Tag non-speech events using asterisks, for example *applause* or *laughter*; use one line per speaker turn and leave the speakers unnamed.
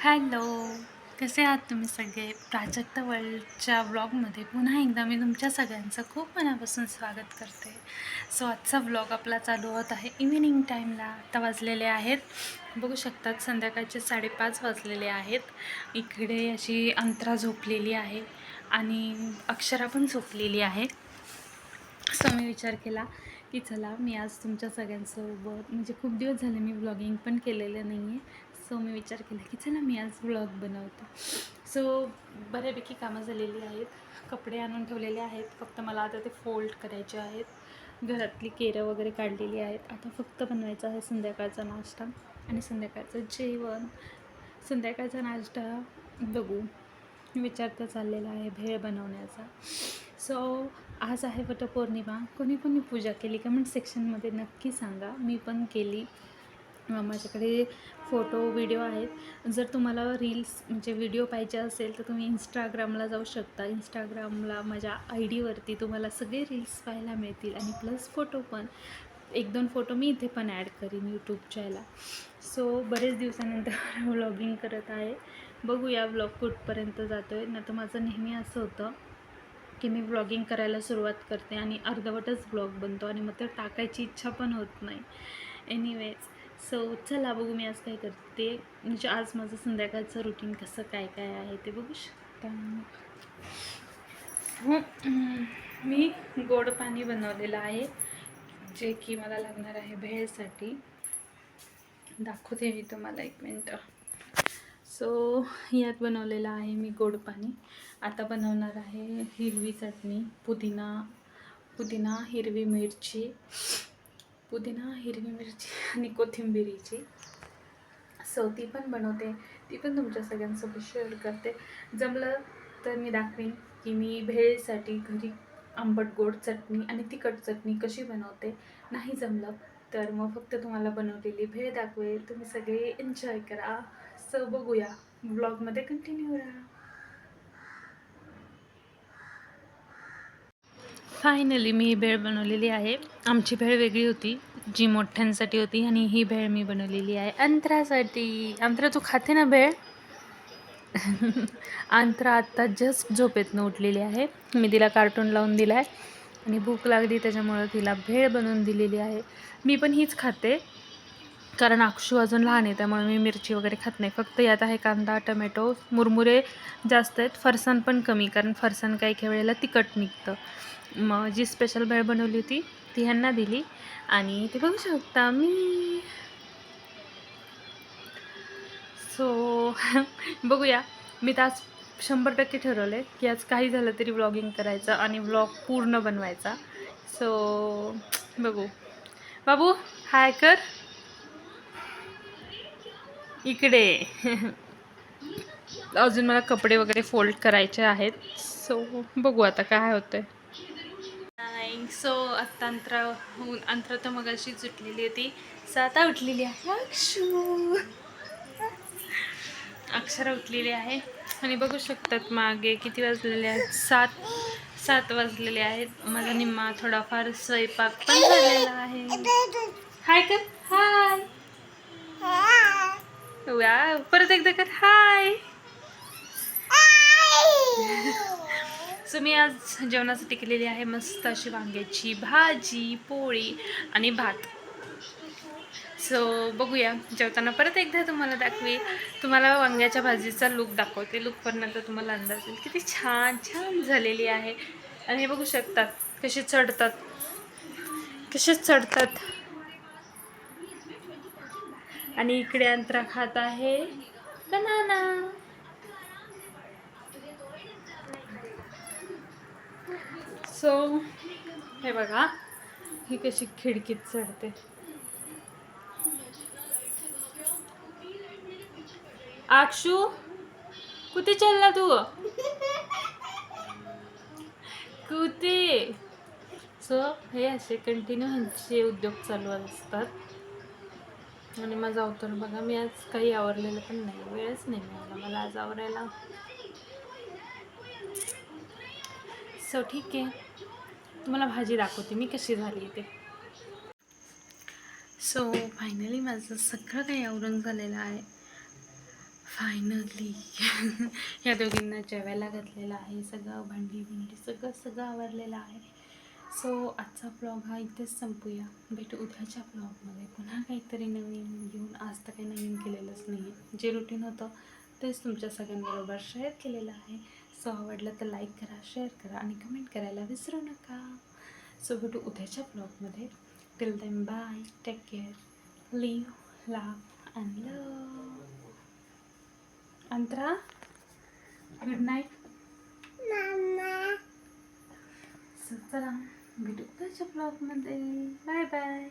Hello कसे आहात तुम्ही सगळे? प्राजक्ता वर्ल्डच्या व्लॉगमध्ये पुन्हा एकदा मी तुमच्या सगळ्यांचं खूप मनापासून स्वागत करते. सो आजचा व्लॉग आपला चालू होत आहे इव्हिनिंग टाईमला आता वाजलेले आहेत. बघू शकतात संध्याकाळचे साडेपाच वाजलेले आहेत. इकडे अशी अंतरा झोपलेली आहे आणि अक्षरा पण झोपलेली आहे. सो मी विचार केला की चला मी आज तुमच्या सगळ्यांसोबत म्हणजे खूप दिवस झाले मी व्लॉगिंग पण केलेलं नाही आहे सो मी विचार केला की चला मी आज व्लॉग बनवते. सो बऱ्यापैकी कामं झालेली आहेत. कपडे आणून ठेवलेले आहेत. फक्त मला आता ते फोल्ड करायचे आहेत. घरातली केरं वगैरे काढलेली आहेत. आता फक्त बनवायचा आहे संध्याकाळचा नाश्ता आणि संध्याकाळचं जेवण. संध्याकाळचा नाश्ता बघू. विचार तर चाललेला आहे भेळ बनवण्याचा. सो आज आहे वटपौर्णिमा. कोणी कोणी पूजा केली कमेंट सेक्शनमध्ये नक्की सांगा. मी पण केली. माझ्याकडे फोटो व्हिडिओ आहेत. जर तुम्हाला रील्स म्हणजे व्हिडिओ पाहिजे असेल तर तुम्ही इंस्टाग्रामला जाऊ शकता. इंस्टाग्रामला माझ्या आय डीवरती तुम्हाला सगळे रील्स पाहायला मिळतील आणि प्लस फोटो पण. एक दोन फोटो मी इथे पण ॲड करीन यूट्यूबच्या याला सो बरेच दिवसानंतर *laughs* व्लॉगिंग करत आहे. बघूया व्लॉग कुठपर्यंत जातो आहे ना तर माझं नेहमी असं होतं की मी व्लॉगिंग करायला सुरुवात करते आणि अर्धवटच व्लॉग बनतो आणि मग ते टाकायची इच्छा पण होत नाही. एनिवेज सो चला बघू मी आज काय करते. म्हणजे आज माझं संध्याकाळचं रुटीन कसं काय काय आहे ते बघू शकता मी गोड पाणी बनवलेलं आहे जे की मला लागणार आहे भेळसाठी. दाखवते मी तुम्हाला एक मिनटं. सो यात बनवलेलं आहे मी गोड पाणी. आता बनवणार आहे हिरवी चटणी पुदिना पुदिना हिरवी मिरची पुदिना हिरवी मिरची आणि कोथिंबिरीची. सो ती पण बनवते. ती पण तुमच्या सगळ्यांसोबत शेअर करते. जमलं तर मी दाखवेन की मी भेळसाठी घरी आंबट गोड चटणी आणि तिखट चटणी कशी बनवते. नाही जमलं तर मग फक्त तुम्हाला बनवलेली भेळ दाखवेल. तुम्ही सगळे एन्जॉय करा. सो बघूया. ब्लॉगमध्ये कंटिन्यू राहा. फायनली मी ही भेळ बनवलेली आहे. आमची भेळ वेगळी होती जी मोठ्यांसाठी होती आणि ही भेळ मी बनवलेली आहे. अंतरासाठी. अंतरा तू खाते ना भेळ? *laughs* अंतरा आत्ता जस्ट झोपेतनं उठलेली आहे. मी तिला कार्टून लावून दिला आहे आणि भूक लागली त्याच्यामुळं तिला भेळ बनवून दिलेली आहे. मी पण हीच खाते. कारण अक्षू अजून लहान आहे त्यामुळे मी मिरची वगैरे खात नाही. फक्त यात आहे कांदा टमॅटो मुरमुरे जास्त आहेत. फरसाण पण कमी कारण फरसाण काही काही वेळेला तिखट निघतं. मग जी स्पेशल भेळ बनवली होती ती ह्यांना दिली. आणि ते बघू शकता मी. सो *laughs* बघूया. मी तर आज शंभर टक्के ठरवलं की आज काही झालं तरी व्लॉगिंग करायचं आणि व्लॉग पूर्ण बनवायचा. सो बघू. बाबू हाय कर. इकडे. *laughs* अजून मला कपडे वगैरे फोल्ड करायचे आहेत. सो बघू आता काय होतंय. सो आत्ता अंतरा अंतरा तर मग अशी उठलेली होती. सो आता उठलेली आहे. अक्षू. अक्षरा उठलेली आहे. आणि बघू शकतात मागे किती वाजलेले आहेत. सात सात वाजलेले आहेत. माझा निम्मा थोडाफार स्वयंपाक पण झालेला आहे. हाय कर हाय परत एकदा कर. हाय सो मी आज जेवणासाठी केलेली आहे मस्त अशी वांग्याची भाजी पोळी आणि भात. सो बघूया. जेवताना परत एकदा तुम्हाला दाखवी. तुम्हाला वांग्याच्या भाजीचा लुक दाखवते. लुकपर्यंत तुम्हाला अंदाज येईल. किती छान छान झालेली आहे. आणि हे बघू शकतात कसे चढतात. कसे चढतात. आणि इकडे अंतरा खात आहे. बनाना सो हे बघा ही कशी खिडकीत चढते. आक्षू कुठे चालला तू? कुठे? सो हे असे कंटिन्यू ह्यांचे उद्योग चालू असतात. आणि माझा अवतर बघा मी आज काही आवरलेलं पण नाही वेळच नाही मिळाला. मला आज आवरायला सो ठीक आहे. तुम्हाला भाजी दाखवते. मी कशी झाली ते. सो फायनली माझं सगळं काही आवरून झालेलं आहे. फायनली *laughs* या दोघींना जेवायला घातलेलं आहे. सगळं भांडी भिंडी सगळं सगळं आवरलेलं आहे. सो आजचा ब्लॉग हा इथेच संपूया. भेटू उद्याच्या ब्लॉगमध्ये पुन्हा काहीतरी नवीन घेऊन. आज तर काही नवीन केलेलंच नाही आहे जे रुटीन होतं तेच तुमच्या सगळ्यांबरोबर शेअर केलेलं आहे. सो आवडलं तर लाईक करा शेअर करा आणि कमेंट करायला विसरू नका. सो भेटू उद्याच्या ब्लॉगमध्ये till then bye take care live laugh and love Antara good night so चला. भेटू उद्याच्या ब्लॉगमध्ये बाय बाय